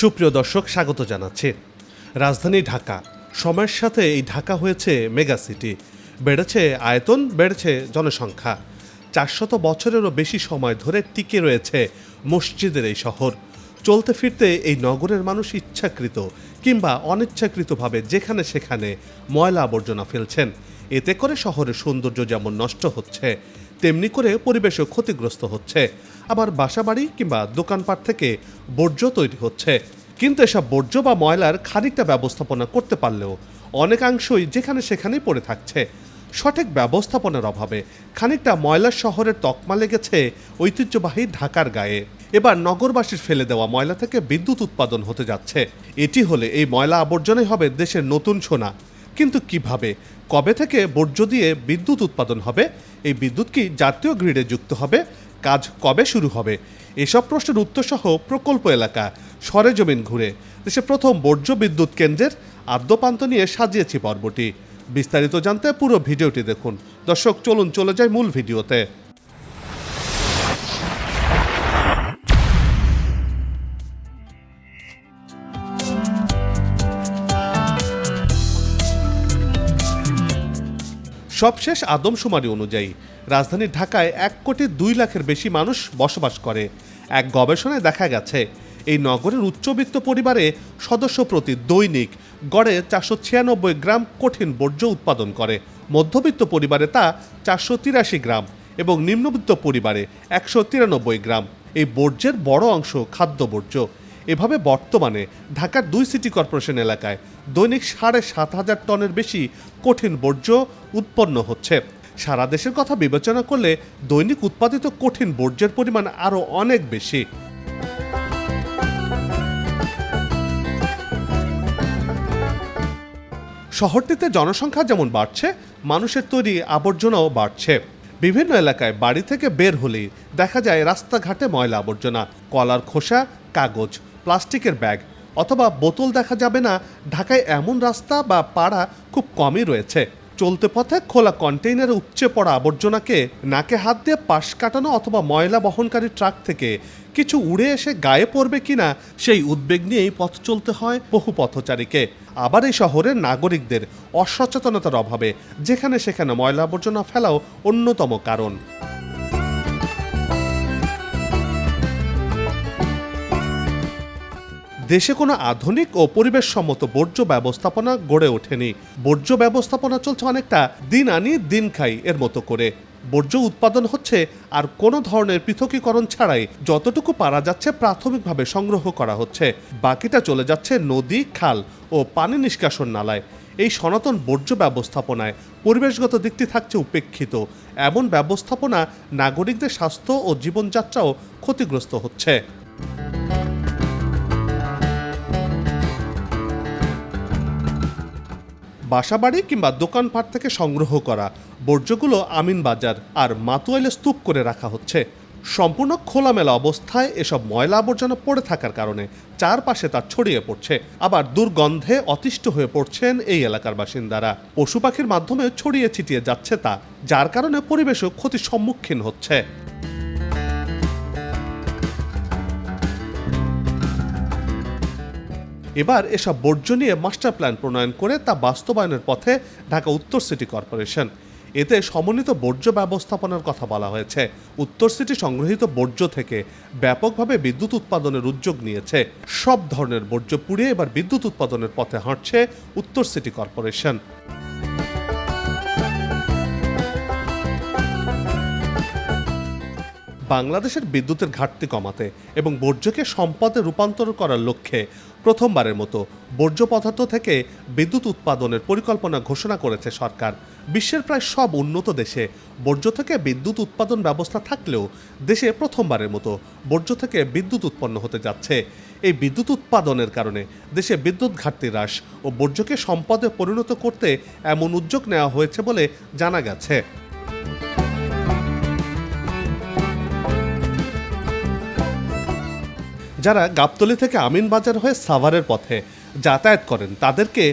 সুপ্রিয় দর্শক, স্বাগত জানাচ্ছি। রাজধানী ঢাকা। সময়ের সাথে এই ঢাকা হয়েছে মেগা সিটি। বেড়েছে আয়তন, বেড়েছে জনসংখ্যা। চারশত বছরেরও বেশি সময় ধরে টিকে রয়েছে মসজিদের এই শহর। চলতে ফিরতে এই নগরের মানুষ ইচ্ছাকৃত কিংবা অনিচ্ছাকৃতভাবে যেখানে সেখানে ময়লা আবর্জনা ফেলছেন। এতে করে শহরের সৌন্দর্য যেমন নষ্ট হচ্ছে তেমনি করে পরিবেশও ক্ষতিগ্রস্ত হচ্ছে। আবার বাসাবাড়ি কিংবা দোকানপাট থেকে বর্জ্য তৈরি হচ্ছে। কিন্তু এসব বর্জ্য বা ময়লার খানিকটা ব্যবস্থাপনা করতে পারলেও অনেকাংশই যেখানে সেখানেই পড়ে থাকছে। সঠিক ব্যবস্থাপনার অভাবে খানিকটা ময়লার শহরের তকমা লেগেছে ঐতিহ্যবাহী ঢাকার গায়ে। এবার নগরবাসীর ফেলে দেওয়া ময়লা থেকে বিদ্যুৎ উৎপাদন হতে যাচ্ছে। এটি হলে এই ময়লা আবর্জনাই হবে দেশের নতুন সোনা। কিন্তু কীভাবে? কবে থেকে বর্জ্য দিয়ে বিদ্যুৎ উৎপাদন হবে? এই বিদ্যুৎ কি জাতীয় গ্রিডে যুক্ত হবে? কাজ কবে শুরু হবে? এসব প্রশ্নের উত্তরসহ প্রকল্প এলাকা সরেজমিন ঘুরে। দেশে প্রথম বর্জ্য বিদ্যুৎ কেন্দ্রের আদ্যপান্ত নিয়ে সাজিয়েছি পর্বটি। বিস্তারিত জানতে পুরো ভিডিওটি দেখুন। দর্শক, চলুন চলে যায় মূল ভিডিওতে। সবশেষ আদমশুমারি অনুযায়ী, রাজধানী ঢাকায় এক কোটি দুই লাখের বেশি মানুষ বসবাস করে। এক গবেষণায় দেখা গেছে, এই নগরের উচ্চবিত্ত পরিবারে সদস্য প্রতি দৈনিক গড়ে চারশো ছিয়ানব্বই গ্রাম কঠিন বর্জ্য উৎপাদন করে। মধ্যবিত্ত পরিবারে তা চারশো তিরাশি গ্রাম এবং নিম্নবিত্ত পরিবারে একশো তিরানব্বই গ্রাম। এই বর্জ্যের বড় অংশ খাদ্য বর্জ্য এভাবে বর্তমানে ঢাকার দুই সিটি কর্পোরেশন এলাকায় দৈনিক সাড়ে সাত হাজার টনের বেশি কঠিন বর্জ্য উৎপন্ন হচ্ছে। সারা দেশের কথা বিবেচনা করলে দৈনিক উৎপাদিত কঠিন বর্জ্যের পরিমাণ আরও অনেক বেশি। শহরটিতে জনসংখ্যা যেমন বাড়ছে, মানুষের তৈরি আবর্জনাও বাড়ছে। বিভিন্ন এলাকায় বাড়ি থেকে বের হলেই দেখা যায় রাস্তাঘাটে ময়লা আবর্জনা, কলার খোসা কাগজ, প্লাস্টিকের ব্যাগ অথবা বোতল দেখা যাবে না। ঢাকায় এমন রাস্তা বা পাড়া খুব কমই রয়েছে। চলতে পথে খোলা কন্টেইনারে উপচে পড়া আবর্জনাকে নাকে হাত দিয়ে পাশ কাটানো অথবা ময়লা বহনকারী ট্রাক থেকে কিছু উড়ে এসে গায়ে পড়বে কিনা, সেই উদ্বেগ নিয়েই পথ চলতে হয় বহু পথচারীকে। আবার এই শহরের নাগরিকদের অসচেতনতার অভাবে যেখানে সেখানে ময়লা আবর্জনা ফেলাও অন্যতম কারণ। দেশে কোনো আধুনিক ও পরিবেশসম্মত বর্জ্য ব্যবস্থাপনা গড়ে ওঠেনি। বর্জ্য ব্যবস্থাপনা চলছে অনেকটা দিন আনি, দিন খাই এর মতো করে। বর্জ্য উৎপাদন হচ্ছে আর কোনো ধরনের পৃথকীকরণ ছাড়াই যতটুকু পারা যাচ্ছে প্রাথমিকভাবে সংগ্রহ করা হচ্ছে। বাকিটা চলে যাচ্ছে নদী, খাল ও পানি নিষ্কাশন নালায়। এই সনাতন বর্জ্য ব্যবস্থাপনায় পরিবেশগত দিকটি থাকছে উপেক্ষিত। এমন ব্যবস্থাপনা নাগরিকদের স্বাস্থ্য ও জীবনযাত্রাও ক্ষতিগ্রস্ত হচ্ছে। বাসাবাড়ি কিংবা দোকানপাট থেকে সংগ্রহ করা বর্জ্যগুলো আমিন বাজার আর মাতুয়াইলে স্তূপ করে রাখা হচ্ছে। সম্পূর্ণ খোলামেলা অবস্থায় এসব ময়লা আবর্জনা পড়ে থাকার কারণে চারপাশে তা ছড়িয়ে পড়ছে। আবার দুর্গন্ধে অতিষ্ঠ হয়ে পড়ছেন এই এলাকার বাসিন্দারা। পশু পাখির মাধ্যমে ছড়িয়ে ছিটিয়ে যাচ্ছে তা, যার কারণে পরিবেশও ক্ষতির সম্মুখীন হচ্ছে। এবার এসব বর্জ্য নিয়ে মাস্টার প্ল্যান প্রণয়ন করে তা বাস্তবায়নের পথে ঢাকা উত্তর সিটি কর্পোরেশন। এতে সমন্বিত বর্জ্য ব্যবস্থাপনার কথা বলা হয়েছে। উত্তর সিটি সংগৃহীত বর্জ্য থেকে ব্যাপকভাবে বিদ্যুৎ উৎপাদনের উদ্যোগ নিয়েছে। সব ধরনের বর্জ্য পুড়িয়ে এবার বিদ্যুৎ উৎপাদনের পথে হাঁটছে উত্তর সিটি কর্পোরেশন। বাংলাদেশের বিদ্যুতের ঘাটতি কমাতে এবং বর্জ্যকে সম্পদে রূপান্তর করার লক্ষ্যে প্রথমবারের মতো বর্জ্য পদার্থ থেকে বিদ্যুৎ উৎপাদনের পরিকল্পনা ঘোষণা করেছে সরকার। বিশ্বের প্রায় সব উন্নত দেশে বর্জ্য থেকে বিদ্যুৎ উৎপাদন ব্যবস্থা থাকলেও দেশে প্রথমবারের মতো বর্জ্য থেকে বিদ্যুৎ উৎপন্ন হতে যাচ্ছে। এই বিদ্যুৎ উৎপাদনের কারণে দেশে বিদ্যুৎ ঘাটতি হ্রাস ও বর্জ্যকে সম্পদে পরিণত করতে এমন উদ্যোগ নেওয়া হয়েছে বলে জানা গেছে। যারা গাবতলি থেকে আমিনবাজার হয়ে সাভারের পথে যাতায়াত করেন, তাদেরকে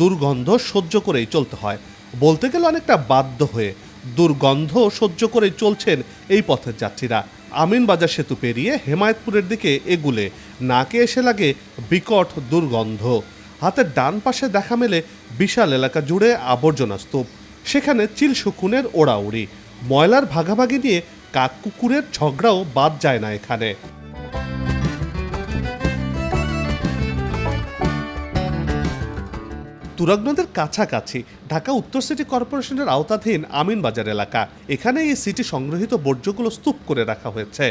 দুর্গন্ধ সহ্য করেই চলতে হয়। বলতে গেলে অনেকটা বাধ্য হয়ে দুর্গন্ধ সহ্য করেই চলছেন এই পথের যাত্রীরা। আমিনবাজার সেতু পেরিয়ে হেমায়তপুরের দিকে এগুলে। নাকে এসে লাগে বিকট দুর্গন্ধ। হাতের ডান পাশে দেখা মেলে বিশাল এলাকা জুড়ে আবর্জনা স্তূপ। সেখানে চিল শকুনের ওড়াউড়ি। ময়লার ভাগাভাগি নিয়ে কাক কুকুরের ঝগড়াও বাদ যায় না এখানে। তুরাগ নদের কাছাকাছি, ঢাকা উত্তর সিটি কর্পোরেশনের আওতাধীন আমিনবাজার এলাকা। এখানে এই সিটি সংগ্রহিত বর্জ্যগুলো স্তূপ করে রাখা হয়েছে।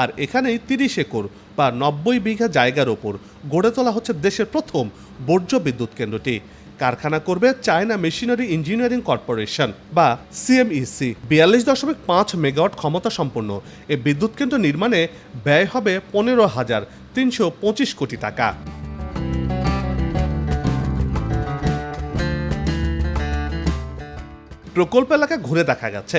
আর এখানেই তিরিশ একর বা নব্বই বিঘা জায়গার ওপর গড়ে তোলা হচ্ছে দেশের প্রথম বর্জ্য বিদ্যুৎ কেন্দ্রটি। কারখানা করবে চায়না মেশিনারি ইঞ্জিনিয়ারিং কর্পোরেশন বা সিএমইসি। বিয়াল্লিশ দশমিক পাঁচ মেগাওয়াট ক্ষমতা সম্পন্ন। এই বিদ্যুৎ কেন্দ্র নির্মাণে ব্যয় হবে পনেরো হাজার তিনশো পঁচিশ কোটি টাকা। প্রকল্প এলাকা ঘুরে দেখা গেছে।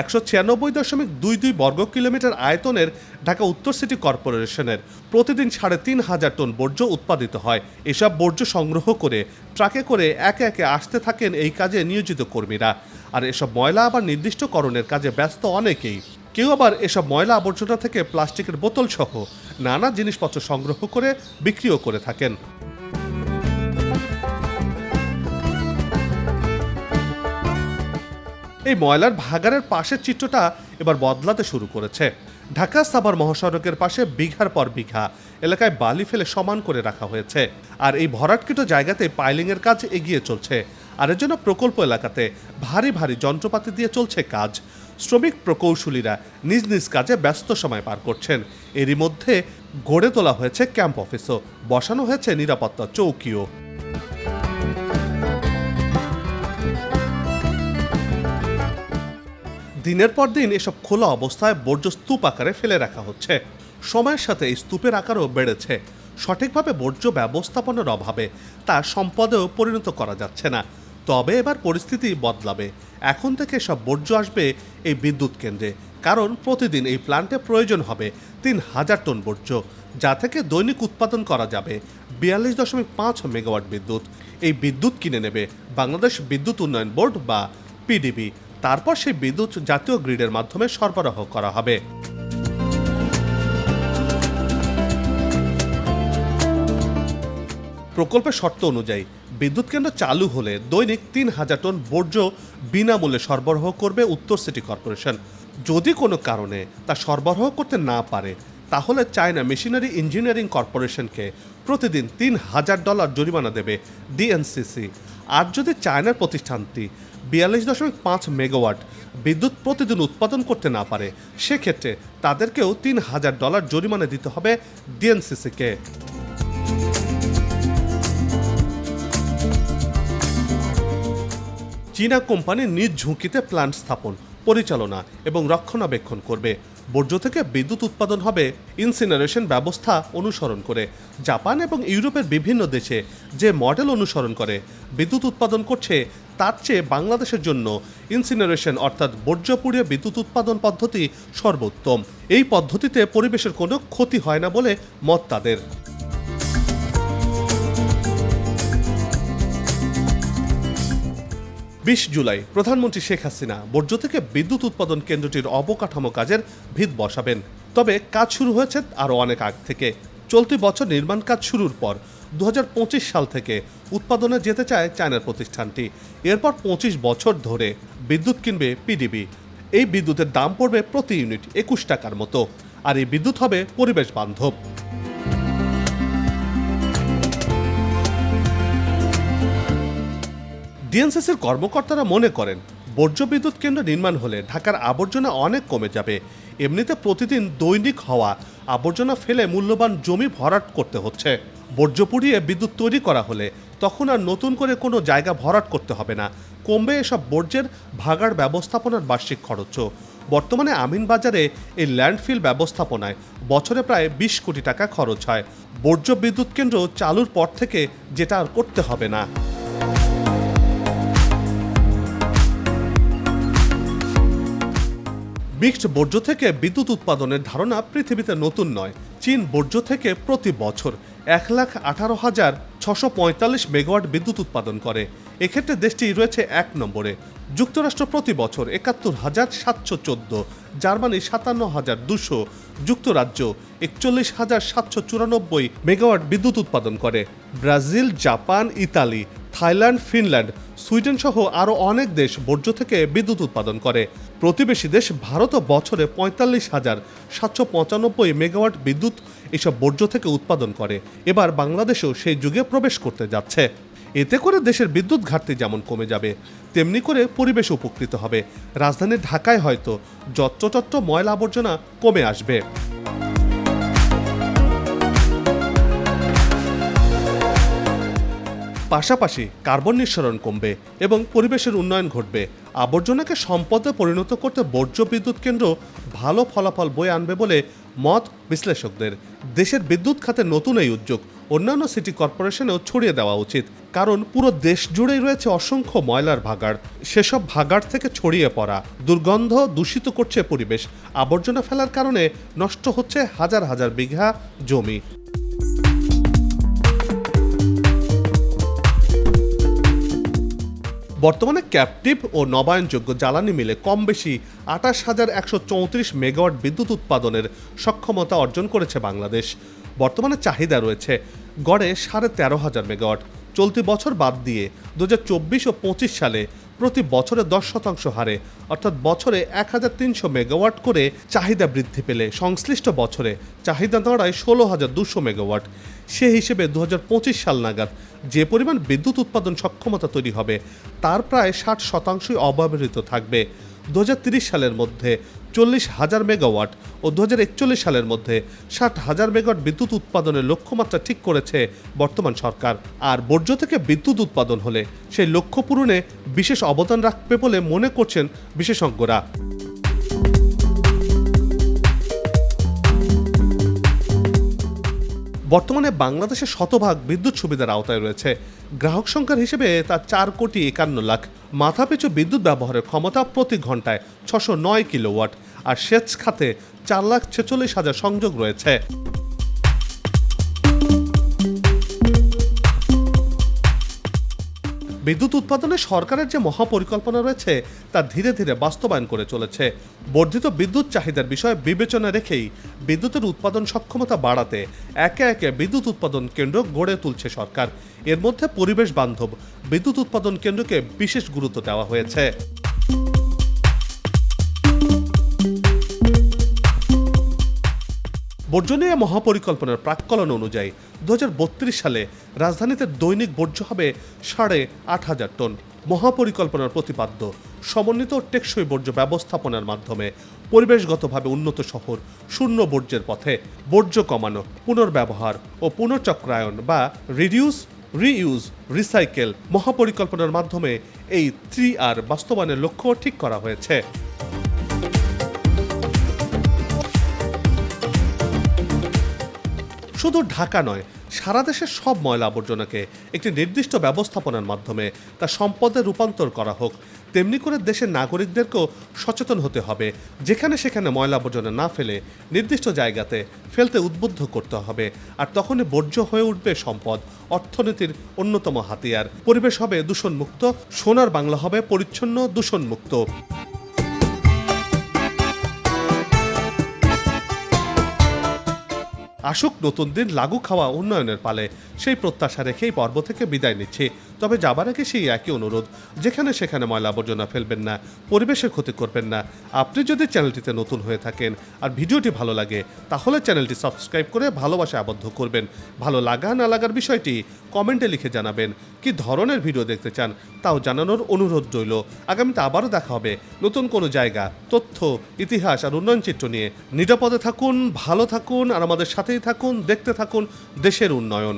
একশো ছিয়ানব্বই দশমিক দুই দুই বর্গ কিলোমিটার আয়তনের ঢাকা উত্তর সিটি কর্পোরেশনের প্রতিদিন সাড়ে তিন হাজার টন বর্জ্য উৎপাদিত হয়। এসব বর্জ্য সংগ্রহ করে, ট্রাকে করে একে একে আসতে থাকেন এই কাজে নিয়োজিত কর্মীরা। আর এসব ময়লা আবার নির্দিষ্টকরণের কাজে ব্যস্ত অনেকেই। কেউ আবার এসব ময়লা আবর্জনা থেকে প্লাস্টিকের বোতল সহ নানা জিনিসপত্র সংগ্রহ করে বিক্রিও করে থাকেন। এই ময়লার ভাগাড়ের পাশের চিত্রটা এবার বদলাতে শুরু করেছে। ঢাকা সাভার মহাসড়কের পাশে বিঘার পর বিঘা এলাকায় বালি ফেলে সমান করে রাখা হয়েছে। আর এই ভরাটকৃত জায়গাতে পাইলিংয়ের কাজ এগিয়ে চলছে। আর এর জন্য প্রকল্প এলাকাতে ভারী ভারী যন্ত্রপাতি দিয়ে চলছে কাজ। শ্রমিক প্রকৌশলীরা নিজ নিজ কাজে ব্যস্ত সময় পার করছেন। এরই মধ্যে গড়ে তোলা হয়েছে ক্যাম্প অফিসও। বসানো হয়েছে নিরাপত্তা চৌকিও। দিনের পর দিন এসব খোলা অবস্থায় বর্জ্য স্তূপ আকারে ফেলে রাখা হচ্ছে। সময়ের সাথে এই স্তূপের আকারও বেড়েছে। সঠিকভাবে বর্জ্য ব্যবস্থাপনার অভাবে তা সম্পদেও পরিণত করা যাচ্ছে না। তবে এবার পরিস্থিতি বদলাবে। এখন থেকে সব বর্জ্য আসবে এই বিদ্যুৎ কেন্দ্রে। কারণ প্রতিদিন এই প্ল্যান্টে প্রয়োজন হবে তিন হাজার টন বর্জ্য, যা থেকে দৈনিক উৎপাদন করা যাবে বিয়াল্লিশ দশমিক পাঁচ মেগাওয়াট বিদ্যুৎ। এই বিদ্যুৎ কিনে নেবে বাংলাদেশ বিদ্যুৎ উন্নয়ন বোর্ড বা পিডিবি। তারপর সেই বিদ্যুৎ জাতীয় গ্রিডের মাধ্যমে সরবরাহ করা হবে। প্রকল্পের শর্ত অনুযায়ী বিদ্যুৎ কেন্দ্র চালু হলে দৈনিক তিন হাজার টন বর্জ্য বিনামূল্যে সরবরাহ করবে উত্তর সিটি কর্পোরেশন। যদি কোনো কারণে তা সরবরাহ করতে না পারে, তাহলে চায়না মেশিনারি ইঞ্জিনিয়ারিং কর্পোরেশনকে প্রতিদিন তিন হাজার ডলার জরিমানা দেবে ডিএনসিসি। আর যদি চায়নার প্রতিষ্ঠানটি বিয়াল্লিশ দশমিক পাঁচ মেগাওয়াট বিদ্যুৎ প্রতিদিন উৎপাদন করতে না পারে, সেক্ষেত্রে তাদেরকেও তিন হাজার ডলার জরিমানা দিতে হবে ডিএনসিসিকে। চীনা কোম্পানি নিজ ঝুঁকিতে প্ল্যান্ট স্থাপন, পরিচালনা এবং রক্ষণাবেক্ষণ করবে। বর্জ্য থেকে বিদ্যুৎ উৎপাদন হবে ইনসিনারেশন ব্যবস্থা অনুসরণ করে। জাপান এবং ইউরোপের বিভিন্ন দেশে যে মডেল অনুসরণ করে, বিদ্যুৎ উৎপাদন করছে তার চেয়ে বাংলাদেশের জন্য ইনসিনারেশন অর্থাৎ বর্জ্য বিদ্যুৎ উৎপাদন পদ্ধতি সর্বোত্তম। এই পদ্ধতিতে পরিবেশের কোনো ক্ষতি হয় না বলে মত তাদের। বিশ জুলাই, প্রধানমন্ত্রী শেখ হাসিনা বর্জ্য থেকে বিদ্যুৎ উৎপাদন কেন্দ্রটির অবকাঠামো কাজের ভিত বসাবেন। তবে কাজ শুরু হয়েছে আরও অনেক আগ থেকে। চলতি বছর নির্মাণ কাজ শুরুর পর দু হাজার পঁচিশ সাল থেকে উৎপাদনে যেতে চায় চায়নার প্রতিষ্ঠানটি। এরপর পঁচিশ বছর ধরে বিদ্যুৎ কিনবে পিডিবি। এই বিদ্যুতের দাম পড়বে প্রতি ইউনিট একুশ টাকার মতো। আর এই বিদ্যুৎ হবে পরিবেশ বান্ধব। ডিএনসিসির কর্মকর্তারা মনে করেন, বর্জ্য বিদ্যুৎ কেন্দ্র নির্মাণ হলে ঢাকার আবর্জনা অনেক কমে যাবে। এমনিতে প্রতিদিন দৈনিক হওয়া আবর্জনা ফেলে মূল্যবান জমি ভরাট করতে হচ্ছে। বর্জ্য পুড়িয়ে বিদ্যুৎ তৈরি করা হলে তখন আর নতুন করে কোনো জায়গা ভরাট করতে হবে না। কমবে এসব বর্জ্যের ভাগাড় ব্যবস্থাপনার বার্ষিক খরচও বর্তমানে আমিনবাজারে এই ল্যান্ডফিল ব্যবস্থাপনায় বছরে প্রায় বিশ কোটি টাকা খরচ হয়। বর্জ্য বিদ্যুৎ কেন্দ্র চালুর পর থেকে যেটা আর করতে হবে না। মিক্সড বর্জ্য থেকে বিদ্যুৎ উৎপাদনের ধারণা পৃথিবীতে নতুন নয়। চীন বর্জ্য থেকে প্রতি বছর এক লাখ আঠারো হাজার ছশো পঁয়তাল্লিশ মেগাওয়াট বিদ্যুৎ উৎপাদন করে। এক্ষেত্রে দেশটি রয়েছে এক নম্বরে। যুক্তরাষ্ট্র প্রতি বছর একাত্তর হাজার সাতশো চোদ্দ, জার্মানি সাতান্ন হাজার দুশো, যুক্তরাজ্য একচল্লিশ হাজার সাতশো চুরানব্বই মেগাওয়াট বিদ্যুৎ উৎপাদন করে। Brazil, Japan, Italy Thailand, Finland, Sweden সহ আরও অনেক দেশ বর্জ্য থেকে বিদ্যুৎ উৎপাদন করে। প্রতিবেশী দেশ ভারতও বছরে পঁয়তাল্লিশ হাজার সাতশো পঁচানব্বই মেগাওয়াট বিদ্যুৎ এসব বর্জ্য থেকে উৎপাদন করে। এবার বাংলাদেশও সেই যুগে প্রবেশ করতে যাচ্ছে। এতে করে দেশের বিদ্যুৎ ঘাটতি যেমন কমে যাবে, তেমনি করে পরিবেশ উপকৃত হবে। রাজধানী ঢাকায় হয়তো যত্রতত্র ময়লা আবর্জনা কমে আসবে। পাশাপাশি কার্বন নিঃসরণ কমবে এবং পরিবেশের উন্নয়ন ঘটবে। আবর্জনাকে সম্পদে পরিণত করতে বর্জ্য বিদ্যুৎ কেন্দ্র ভালো ফলাফল বয়ে আনবে বলে মত বিশ্লেষকদের। দেশের বিদ্যুৎ খাতে নতুন এই উদ্যোগ অন্যান্য সিটি কর্পোরেশনেও ছড়িয়ে দেওয়া উচিত। কারণ পুরো দেশ জুড়েই রয়েছে অসংখ্য ময়লার ভাগাড়। সেসব ভাগাড় থেকে ছড়িয়ে পড়া, দুর্গন্ধ দূষিত করছে পরিবেশ। আবর্জনা ফেলার কারণে নষ্ট হচ্ছে হাজার হাজার বিঘা জমি। বর্তমানে ক্যাপটিভ ও নবায়নযোগ্য জ্বালানি মিলে কম বেশি আঠাশ হাজার একশো চৌত্রিশ মেগাওয়াট বিদ্যুৎ উৎপাদনের সক্ষমতা অর্জন করেছে বাংলাদেশ। বর্তমানে চাহিদা রয়েছে গড়ে সাড়ে তেরো হাজার মেগাওয়াট। চলতি বছর বাদ দিয়ে দু ও পঁচিশ সালে প্রতি বছরে দশ শতাংশ হারে, অর্থাৎ বছরে এক হাজার তিনশো মেগাওয়াট করে চাহিদা বৃদ্ধি পেলে সংশ্লিষ্ট বছরে চাহিদা দাঁড়ায় ষোলো হাজার দুশো মেগাওয়াট। সে হিসেবে দু হাজার পঁচিশ সাল নাগাদ যে পরিমাণ বিদ্যুৎ উৎপাদন সক্ষমতা তৈরি হবে, তার প্রায় ষাট শতাংশই অব্যবহৃত থাকবে। দু সালের মধ্যে চল্লিশ হাজার মেগাওয়াট ও দু হাজার একচল্লিশ সালের মধ্যে ষাট হাজার মেগাওয়াট বিদ্যুৎ উৎপাদনের লক্ষ্যমাত্রা ঠিক করেছে বর্তমান সরকার। আর বর্জ্য থেকে বিদ্যুৎ উৎপাদন হলে সেই লক্ষ্য পূরণে বিশেষ অবদান রাখবে বলে মনে করছেন বিশেষজ্ঞরা। বর্তমানে বাংলাদেশে শতভাগ বিদ্যুৎ সুবিধার আওতায় রয়েছে। গ্রাহক সংখ্যার হিসেবে তা চার কোটি একান্ন লাখ। মাথাপিছু বিদ্যুৎ ব্যবহারের ক্ষমতা প্রতি ঘন্টায় ছশো নয় কিলোওয়াট। আর সেচ খাতে চার লাখ ছেচল্লিশ হাজার সংযোগ রয়েছে। বিদ্যুৎ উৎপাদনে সরকারের যে মহাপরিকল্পনা রয়েছে, তা ধীরে ধীরে বাস্তবায়ন করে চলেছে। বর্ধিত বিদ্যুৎ চাহিদার বিষয়ে বিবেচনা রেখেই বিদ্যুতের উৎপাদন সক্ষমতা বাড়াতে একে একে বিদ্যুৎ উৎপাদন কেন্দ্র গড়ে তুলছে সরকার। এর মধ্যে পরিবেশ বান্ধব বিদ্যুৎ উৎপাদন কেন্দ্রকে বিশেষ গুরুত্ব দেওয়া হয়েছে। বর্জ্য নিয়ে মহাপরিকল্পনার প্রাক্কলন অনুযায়ী দু হাজার বত্রিশ সালে রাজধানীতে দৈনিক বর্জ্য হবে সাড়ে আট হাজার টন। মহাপরিকল্পনার প্রতিপাদ্য, সমন্বিত টেকসই বর্জ্য ব্যবস্থাপনার মাধ্যমে পরিবেশগতভাবে উন্নত শহর, শূন্য বর্জ্যের পথে বর্জ্য কমানো, পুনর্ব্যবহার ও পুনর্চক্রায়ন বা রিডিউস রিইউজ রিসাইকেল মহাপরিকল্পনার মাধ্যমে এই থ্রি আর বাস্তবায়নের লক্ষ্য ঠিক করা হয়েছে। শুধু ঢাকা নয়, সারা দেশের সব ময়লা আবর্জনাকে একটি নির্দিষ্ট ব্যবস্থাপনার মাধ্যমে তা সম্পদে রূপান্তর করা হোক, তেমনি করে দেশের নাগরিকদেরকেও সচেতন হতে হবে। যেখানে সেখানে ময়লা আবর্জনা না ফেলে নির্দিষ্ট জায়গাতে ফেলতে উদ্বুদ্ধ করতে হবে। আর তখনই বর্জ্য হয়ে উঠবে সম্পদ, অর্থনীতির অন্যতম হাতিয়ার। পরিবেশ হবে দূষণমুক্ত, সোনার বাংলা হবে পরিচ্ছন্ন দূষণমুক্ত। আসুক নতুন দিন লাগু খাওয়া উন্নয়নের পালে। সেই প্রত্যাশা রেখেই পর্ব থেকে বিদায় নিচ্ছি। তবে যাবার আগে সেই একই অনুরোধ, যেখানে সেখানে ময়লা আবর্জনা ফেলবেন না পরিবেশের ক্ষতি করবেন না। আপনি যদি চ্যানেলটিতে নতুন হয়ে থাকেন আর ভিডিওটি ভালো লাগে, তাহলে চ্যানেলটি সাবস্ক্রাইব করে ভালোবাসা আবদ্ধ করবেন। ভালো লাগা না লাগার বিষয়টি কমেন্টে লিখে জানাবেন। কি ধরনের ভিডিও দেখতে চান, তাও জানানোর অনুরোধ রইল। আগামীতে আবারও দেখা হবে নতুন কোনো জায়গা, তথ্য, ইতিহাস আর উন্নয়ন চিত্র নিয়ে। নিরাপদে থাকুন, ভালো থাকুন, আর আমাদের সাথেই থাকুন, দেখতে থাকুন দেশের উন্নয়ন।